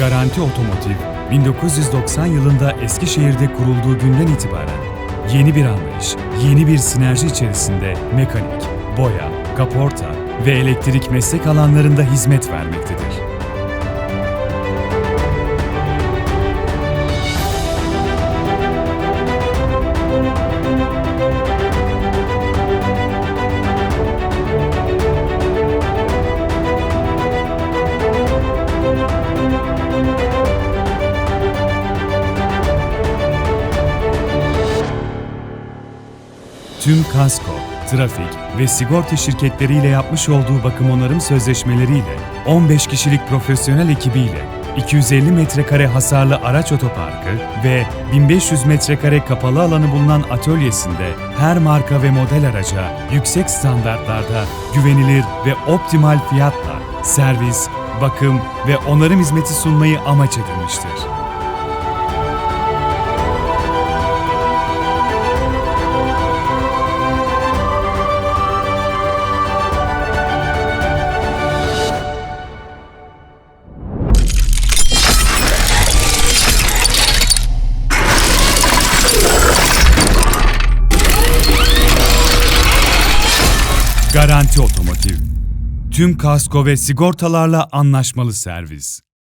Garanti Otomotiv, 1990 yılında Eskişehir'de kurulduğu günden itibaren yeni bir anlayış, yeni bir sinerji içerisinde mekanik, boya, kaporta ve elektrik meslek alanlarında hizmet vermektedir. Tüm kasko, trafik ve sigorta şirketleriyle yapmış olduğu bakım onarım sözleşmeleriyle 15 kişilik profesyonel ekibiyle 250 metrekare hasarlı araç otoparkı ve 1500 metrekare kapalı alanı bulunan atölyesinde her marka ve model araca yüksek standartlarda güvenilir ve optimal fiyatla servis, bakım ve onarım hizmeti sunmayı amaç edinmiştir. Garanti Otomotiv. Tüm kasko ve sigortalarla anlaşmalı servis.